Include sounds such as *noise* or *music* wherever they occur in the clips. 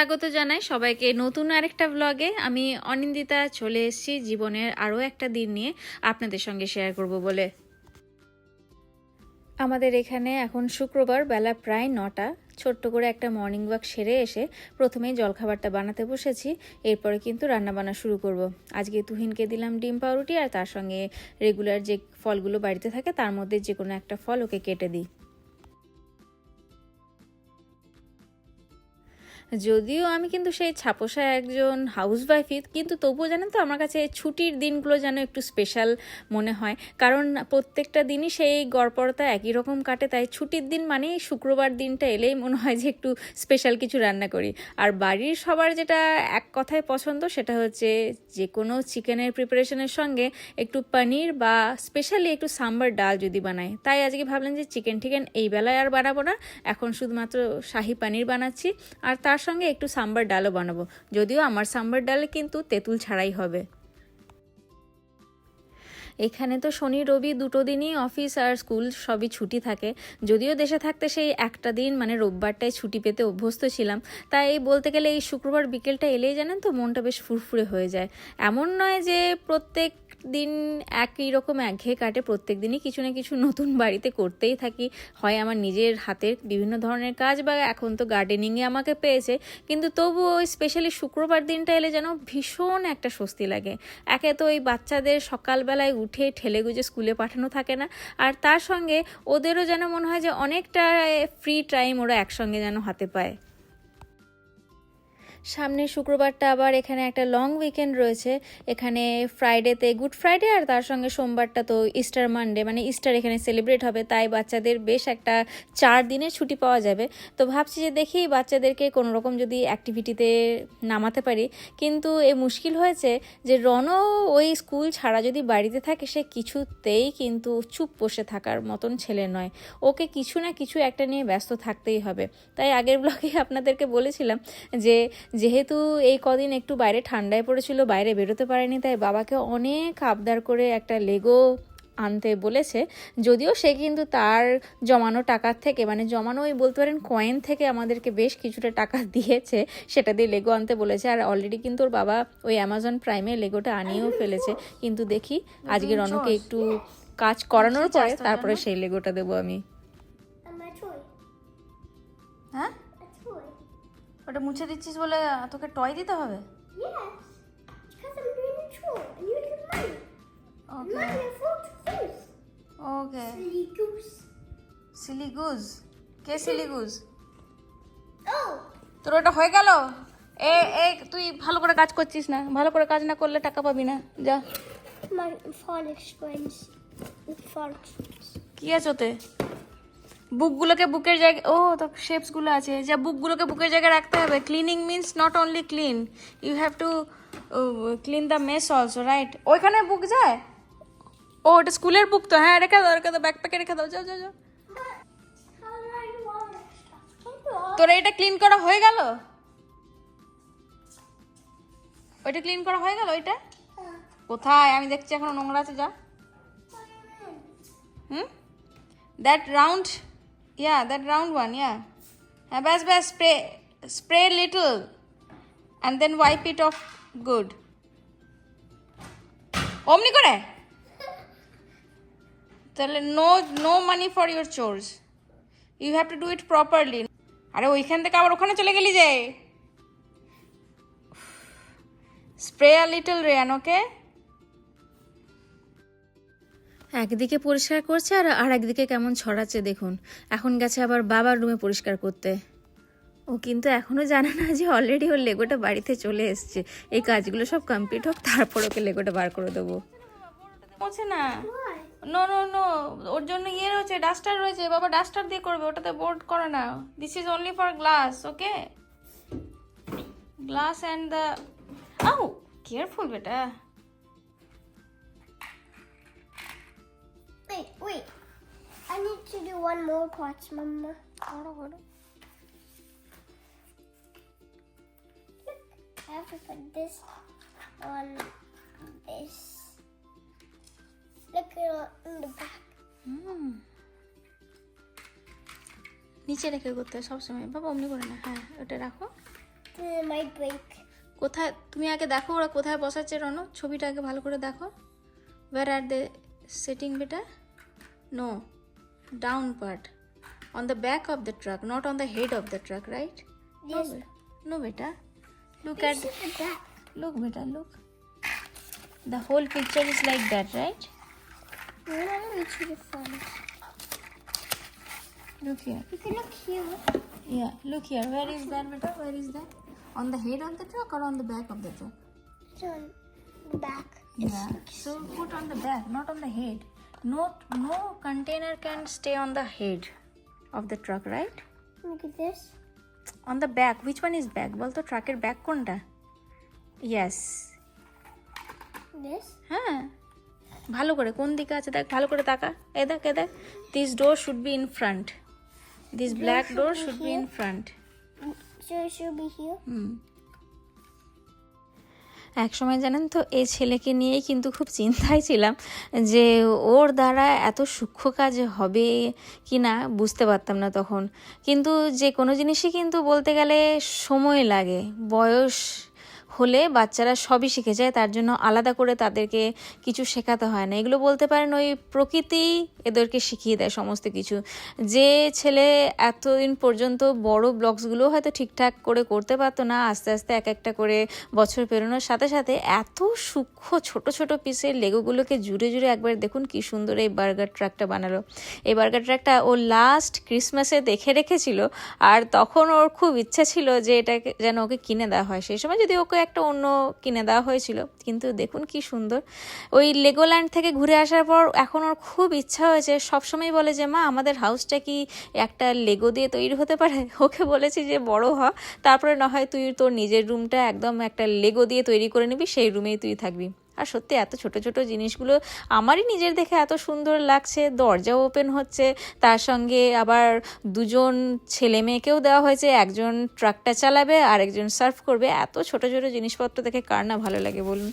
স্বাগত জানাই সবাইকে নতুন আরেকটা ব্লগে আমি অনিন্দিতা, চলে এসেছি জীবনের আরও একটা দিন নিয়ে আপনাদের সঙ্গে শেয়ার করব বলে। আমাদের এখানে এখন শুক্রবার বেলা প্রায় নটা। ছোট্ট করে একটা মর্নিং ওয়াক সেরে এসে প্রথমেই জলখাবারটা বানাতে বসেছি। এরপরে কিন্তু রান্নাবান্না শুরু করব। আজকে তুহিনকে দিলাম ডিম পাউরুটি আর তার সঙ্গে রেগুলার যে ফলগুলো বাড়িতে থাকে, তার মধ্যে যে কোনো একটা ফল ওকে কেটে দিই। যদিও আমি কিন্তু সেই ছাপোষা একজন হাউস ওয়াইফই কিন্তু তবুও জানেন তো আমার কাছে ছুটির দিনগুলো যেন একটু স্পেশাল মনে হয়। কারণ প্রত্যেকটা দিনই সেই গড়পড়তা একই রকম কাটে, তাই ছুটির দিন মানেই শুক্রবার দিনটা এলেই মনে হয় যে একটু স্পেশাল কিছু রান্না করি। আর বাড়ির সবার যেটা এক কথায় পছন্দ সেটা হচ্ছে যে কোনো চিকেনের প্রিপারেশনের সঙ্গে একটু পনির বা স্পেশালি একটু সাম্বার ডাল যদি বানাই। তাই আজকে ভাবলেন যে চিকেন টিকেন এই বেলায় আর বানাবো না, এখন শুধুমাত্র শাহি পানির বানাচ্ছি। আর তার সঙ্গে একটু সাম্বার ডালও বানাবো। যদিও আমার সাম্বার ডালে কিন্তু তেঁতুল ছাড়াই হবে। এখানে তো শনি, রবি দুটো দিনই অফিস আর স্কুল সবই ছুটি থাকে। যদিও দেশে থাকতে সেই একটা দিন মানে রোববারটায় ছুটি পেতে অভ্যস্ত ছিলাম। তাই এই বলতে গেলে এই শুক্রবার বিকেলটা এলেই জানেন তো, মনটা বেশ ফুরফুরে হয়ে যায়। এমন নয় যে প্রত্যেক দিন একই রকম একঘেয়ে কাটে প্রত্যেক দিনই কিছু না কিছু নতুন বাড়িতে করতেই থাকি। হয় আমার নিজের হাতের বিভিন্ন ধরনের কাজ বা এখন তো গার্ডেনিংয়ে আমাকে পেয়েছে, কিন্তু তবু ওই স্পেশালি শুক্রবার দিনটা এলে যেন ভীষণ একটা স্বস্তি লাগে। একে তো ওই বাচ্চাদের সকালবেলায় উঠে ঠেলে গুজে স্কুলে পাঠানো থাকে না, আর তার সঙ্গে ওদেরও যেন মনে হয় যে অনেকটা ফ্রি টাইম ওরা একসঙ্গে যেন হাতে পায়। সামনে শুক্রবারটা আবার এখানে একটা লং উইকেন্ড রয়েছে। এখানে ফ্রাইডেতে গুড ফ্রাইডে আর তার সঙ্গে সোমবারটা তো ইস্টার মানডে মানে ইস্টার এখানে সেলিব্রেট হবে। তাই বাচ্চাদের বেশ একটা চার দিনের ছুটি পাওয়া যাবে। তো ভাবছি যে দেখি বাচ্চাদেরকে কোনো রকম যদি অ্যাক্টিভিটিতে নামাতে পারি। কিন্তু এ মুশকিল হয়েছে যে রনও ওই স্কুল ছাড়া যদি বাড়িতে থাকে, সে কিছুতেই কিন্তু চুপ বসে থাকার মতন ছেলে নয়। ওকে কিছু না কিছু একটা নিয়ে ব্যস্ত থাকতেই হবে। তাই আগের ব্লগে আপনাদেরকে বলেছিলাম যে যেহেতু এই কদিন একটু বাইরে ঠান্ডায় পড়েছিল বাইরে বেরোতে পারেনি তাই বাবাকে অনেক আবদার করে একটা লেগো আনতে বলেছে। যদিও সে কিন্তু তার জমানো টাকার থেকে মানে জমানো ওই বলতে পারেন কয়েন থেকে আমাদেরকে বেশ কিছুটা টাকা *laughs* দিয়েছে সেটা দিয়ে লেগো আনতে বলেছে। আর অলরেডি কিন্তু ওর বাবা ওই অ্যামাজন প্রাইমে লেগোটা আনিয়েও ফেলেছে। কিন্তু দেখি আজকে রনকে একটু কাজ করানোর পরে তারপরে সেই লেগোটা দেবো আমি. হ্যাঁ. ওটা মুছে দিচ্ছিস বলে তোকে টয় দিতে হবে? ওকে সিলিগুজ কে সিলিগুজ তোর ওটা হয়ে গেল? এ এ তুই ভালো করে কাজ করছিস না। ভালো করে কাজ না করলে টাকা পাবি না। যা। ফল এক্সপেন্স ফল কি আছে ওতে? বুকগুলোকে বুকের জায়গায়, ও, তো শেপসগুলো আছে। যা বুকগুলোকে বুকের জায়গায় রাখতে হবে। Cleaning means not only clean you have to clean the mess also right ওইখানে বুক যায়? ও ওটা স্কুলের বুক তো। হ্যাঁ রেখে দাও রেখে দাও ব্যাকপ্যাকে রেখে দাও। যাও যাও যাও। তোর এটা ক্লিন করা হয়ে গেল? ওইটা ক্লিন করা হয়ে গেল, ওইটা? কোথায়? আমি দেখছি এখনও নোংরা আছে, যা। হুম? That round yeah that round one yeah হ্যাঁ ব্যাস ব্যাস spray spray little and then wipe it off good অমনি করে তাহলে no no money for your chores you have to do it properly আরে ওইখান থেকে আবার ওখানে চলে গেলি যে। স্প্রে আ লিটল রেয়ান ওকে একদিকে পরিষ্কার করছে আর আর একদিকে কেমন ছড়াচ্ছে দেখুন। এখন গেছে আবার বাবার রুমে পরিষ্কার করতে। ও কিন্তু এখনও জানে না যে অলরেডি ওর লেগোটা বাড়িতে চলে এসছে। এই কাজগুলো সব কমপ্লিট হোক, তারপর ওকে লেগোটা বার করে দেবো। মোছে না? নো নো নো ওর জন্য ইয়ে রয়েছে ডাস্টার রয়েছে। বাবা ডাস্টার দিয়ে করবে, ওটাতে বোর্ড করে না। This is only for glass okay glass and the আউ কেয়ারফুল বেটা। I need to do one more part, Mama. করো করো I have to put this on this. Look at on the back. হুম। নিচে রেখে করতে হয় সবসময়। বাবা অমনি করে না। হ্যাঁ ওটা রাখো। It might break. কোথায় তুমি আগে দেখো ওরা কোথায় বসাচ্ছে রনো ছবিটা আগে ভালো করে দেখো। ওয়ার আর দে সিটিং বেটা? No down part on the back of the truck, not on the head of the truck, right? Yes. No, no beta. Look at that. Look, beta, look. The whole picture is like that, right? No, it's different. Look here. You can look here. Yeah, look here. Where is that, beta? Where is that? On the head of the truck or on the back of the truck? It's on the back. Yeah. So put on the back, not on the head. No no container can stay on the head of the truck right Look at this. on the back which one is back বলতো ট্রাকের back কোনটা yes This. হ্যাঁ ভালো করে কোন দিকে আছে দেখ ভালো করে তাকা এ দেখ এ দেখ this door should be in front this black should door be should be in front So it should be here. Hmm এক সময় জানেন তো এই ছেলেকে নিয়েই কিন্তু খুব চিন্তায় ছিলাম যে ওর দ্বারা এত সূক্ষ্ম কাজ হবে কি না বুঝতে পারতাম না তখন। কিন্তু যে কোনো জিনিসই কিন্তু বলতে গেলে সময় লাগে, বয়স হলে বাচ্চারা সবই শিখে যায়, তার জন্য আলাদা করে তাদেরকে কিছু শেখাতে হয় না। এগুলো বলতে পারেন ওই প্রকৃতি এদেরকে শিখিয়ে দেয় সমস্ত কিছু। যে ছেলে এতদিন পর্যন্ত বড় ব্লগসগুলো হয়তো ঠিকঠাক করে করতে পারতো না, আস্তে আস্তে এক একটা করে বছর পেরোনোর সাথে সাথে এত সূক্ষ্ম ছোট ছোট পিসের লেগোগুলোকে জুড়ে জুড়ে একবার দেখুন কি সুন্দর এই বার্গার ট্রাকটা বানালো। এই বার্গার ট্রাকটা ও লাস্ট ক্রিসমাসে দেখে রেখেছিল, আর তখন ওর খুব ইচ্ছা ছিল যে এটাকে যেন ওকে কিনে দেওয়া হয়। সেই সময় যদি ওকে একটা অন্য কিনে দেওয়া হয়েছিল। কিন্তু দেখুন কি সুন্দর। ওই লেগোল্যান্ড থেকে ঘুরে আসার পর এখন ওর খুব ইচ্ছা হয়েছে। সবসময় বলে যে, মা, আমাদের হাউসটা কি একটা লেগো দিয়ে তৈরি হতে পারে? ওকে বলেছি যে, বড় হ। তারপরে না হয় তুই তোর নিজের রুমটা একদম একটা লেগো দিয়ে তৈরি করে নিবি, সেই রুমেই তুই থাকবি। আর সত্যি এত ছোট ছোট জিনিসগুলো আমারই নিজের দেখে এত সুন্দর লাগছে। দরজা ওপেন হচ্ছে। তার সঙ্গে আবার দুজন ছেলে মেয়েকেও দেওয়া হয়েছে। একজন ট্রাকটা চালাবে আর একজন সার্ভ করবে। এত ছোট ছোট জিনিসপত্র দেখে কার না ভালো লাগে বলুন।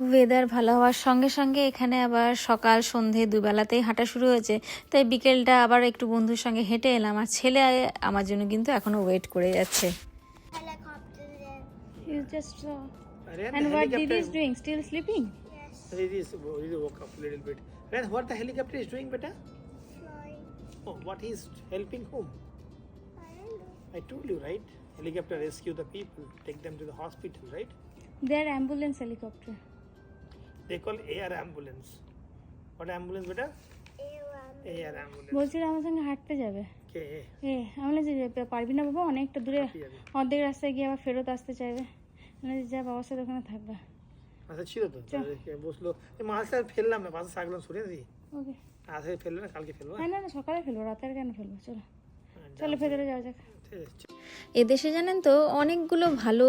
ওয়েদার ভালো হওয়ার সঙ্গে সঙ্গে এখানে আবার সকাল সন্ধে দুবেলাতেই হাঁটা শুরু হয়েছে। তাই বিকেলটা আবার একটু বন্ধুর সঙ্গে হেঁটে এলাম। আর ছেলে আমার জন্য কিন্তু এখনও ওয়েট করে যাচ্ছে। Helicopter there. Just Ryan, And the what helicopter, Didi is doing? Still sleeping? Yes. Didi is, Didi woke up a little bit. Ryan, what the helicopter is doing, beta? Flying. Oh, what is helping whom? I don't know. I told you, right? Helicopter rescue the people, take them to the hospital, right? Their ambulance helicopter. They call air ambulance. What ambulance, beta? Around. Air ambulance. বলছিল আমার সঙ্গে হাঁটতে যাবে কে এ আমি বলছি যে পারবি না বাবা অনেকটা দূরে কি যাবে অর্ধেক রাস্তায় গিয়ে আবার ফেরত আসতে চাইবে আমি বলছি, যা বাবার সাথে ওখানে থাকবা। আচ্ছা ছিল তো। বসল? আর ফেললাম না থাকলাম সরে দিই। ওকে। আজকে ফেলল না কালকে ফেলব। হ্যাঁ না না সকালে ফেলব রাতের কেন ফেলব? চলো। হ্যাঁ, চলো ভেতরে যাওয়া যাক। এদেশে জানেন তো, অনেকগুলো ভালো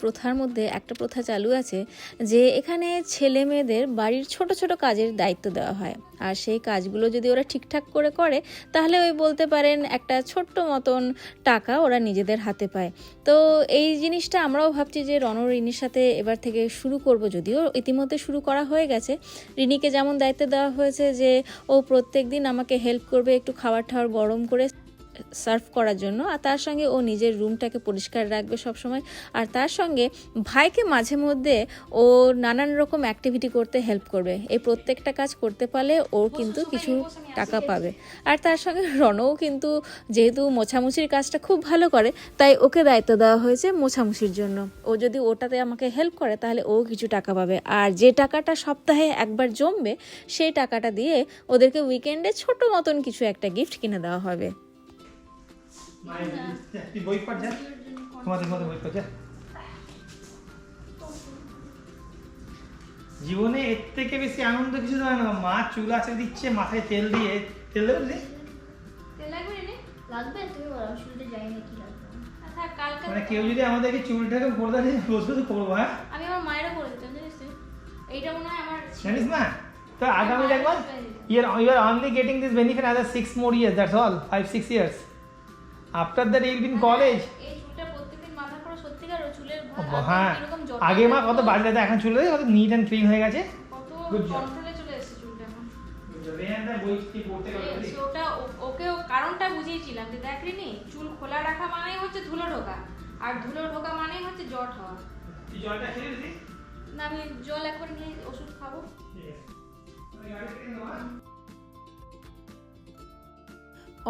প্রথার মধ্যে একটা প্রথা চালু আছে যে এখানে ছেলে মেয়েদের বাড়ির ছোট ছোট কাজের দায়িত্ব দেওয়া হয়। আর সেই কাজগুলো যদি ওরা ঠিকঠাক করে করে, তাহলে ওই বলতে পারেন একটা ছোট্ট মতন টাকা ওরা নিজেদের হাতে পায়। তো এই জিনিসটা আমরাও ভাবছি যে রণ রিনির সাথে এবার থেকে শুরু করব যদিও ইতিমধ্যে শুরু করা হয়ে গেছে। রিনিকে যেমন দায়িত্ব দেওয়া হয়েছে যে ও প্রত্যেক দিন আমাকে হেল্প করবে, একটু খাবার টাবার গরম করে সার্ভ করার জন্য। আর তার সঙ্গে ও নিজের রুমটাকে পরিষ্কার রাখবে সব সময় আর তার সঙ্গে ভাইকে মাঝে মধ্যে ও নানান রকম অ্যাক্টিভিটি করতে হেল্প করবে। এই প্রত্যেকটা কাজ করতে পারলে ওর কিন্তু কিছু টাকা পাবে। আর তার সঙ্গে রণও কিন্তু যেহেতু মোছামুছির কাজটা খুব ভালো করে তাই ওকে দায়িত্ব দেওয়া হয়েছে মোছামুছির জন্য। ও যদি ওটাতে আমাকে হেল্প করে তাহলে ও কিছু টাকা পাবে। আর যে টাকাটা সপ্তাহে একবার জমবে সেই টাকাটা দিয়ে ওদেরকে উইকেন্ডে ছোট মতন কিছু একটা গিফট কিনে দেওয়া হবে। তুই বই পড় যা। তোমাদের মতো বই পড় যা। জীবনে এর থেকে বেশি আনন্দ কিছু হয় না। মা চুল আছে দিচ্ছে মাথায় তেল দিয়ে। তেল দেবে দিদি? লাগবে তুমি বলো শুনতে যাই না কি লাগবে। মানে কেউ যদি আমাদেরকে চুলটাকে করে দেয় বসে তো করব হ্যাঁ? আমি আমার মায়েরও করে দিতাম জানিস এইটা মনে হয় আমার জানিস না? তো আগামী দেখব you are you are only getting this benefit other six more years that's all five six years after that you'll been college এই চুলটা প্রত্যেকদিন মাথা করে সত্যিকার ও চুলের হ্যাঁ। আগে মা কত বাজে এখন চুল কত নিট অ্যান্ড ক্লিন হয়ে গেছে। এখন। ওটা ও- ওকে ও কারণটা বুঝিয়েছিলাম যে দেখ রিনি চুল খোলা রাখা মানেই হচ্ছে ধুলো ঢোকা আর ধুলো ঢোকা মানেই হচ্ছে জট হওয়া। তুই জলটা খেয়ে না আমি জল একবার নিয়ে ওষুধ খাব।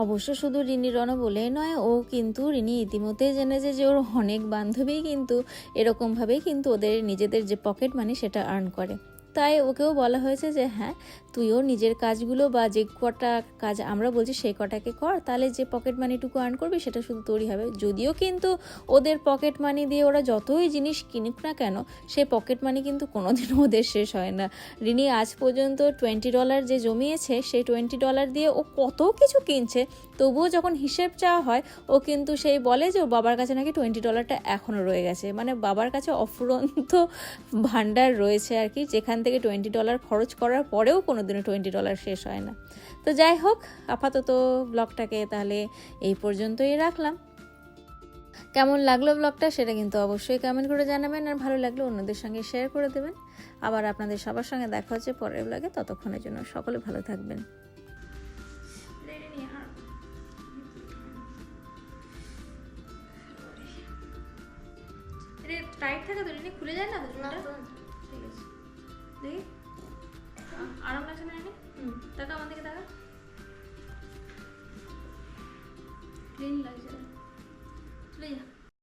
অবশ্য শুধু রিনি রণ বলেই নয়, ও কিন্তু রিনি ইতিমধ্যেই জেনেছে যে ওর অনেক বান্ধবী কিন্তু এরকমভাবেই কিন্তু ওদের নিজেদের যে পকেট মানি সেটা আর্ন করে। তাই ওকেও বলা হয়েছে যে হ্যাঁ তুইও নিজের কাজগুলো বা যে কটা কাজ আমরা বলছি সেই কটাকে কর, তাহলে যে পকেট মানিটুকু আর্ন করবি সেটা শুধু তোরই হবে। যদিও কিন্তু ওদের পকেট মানি দিয়ে ওরা যতই জিনিস কিনুক না কেন সেই পকেট মানি কিন্তু কোনোদিনও *laughs* ওদের শেষ হয় না। রিনি, আজ পর্যন্ত টোয়েন্টি ডলার যে জমিয়েছে, সেই টোয়েন্টি ডলার দিয়ে ও কত কিছু কিনছে। তবুও যখন হিসেব চাওয়া হয়, ও কিন্তু সেই বলে যে ওর বাবার কাছে নাকি টোয়েন্টি ডলারটা এখনও রয়ে গেছে। মানে বাবার কাছে অফুরন্ত *laughs* ভাণ্ডার রয়েছে আর কি, যেখান থেকে টোয়েন্টি ডলার খরচ করার পরেও কোনো দিনও টোয়েন্টি ডলার শেষ হয় না। তো যাই হোক আপাতত ব্লগটাকে তাহলে এই পর্যন্তই রাখলাম। কেমন লাগল ব্লগটা সেটা কিন্তু অবশ্যই কমেন্ট করে জানাবেন আর ভালো লাগলে অন্যদের সঙ্গে শেয়ার করে দেবেন। আবার আপনাদের সবার সঙ্গে দেখা হচ্ছে পরের ব্লগে ততক্ষণের জন্য সকলে ভালো থাকবেন। টাইট থাকে তো খুলে যায় না তো ঠিক আছে। দেখি। ఆడం నచ్చినాయండి తగ్గ మందికి తగ్గ? క్లీన్ లైజ్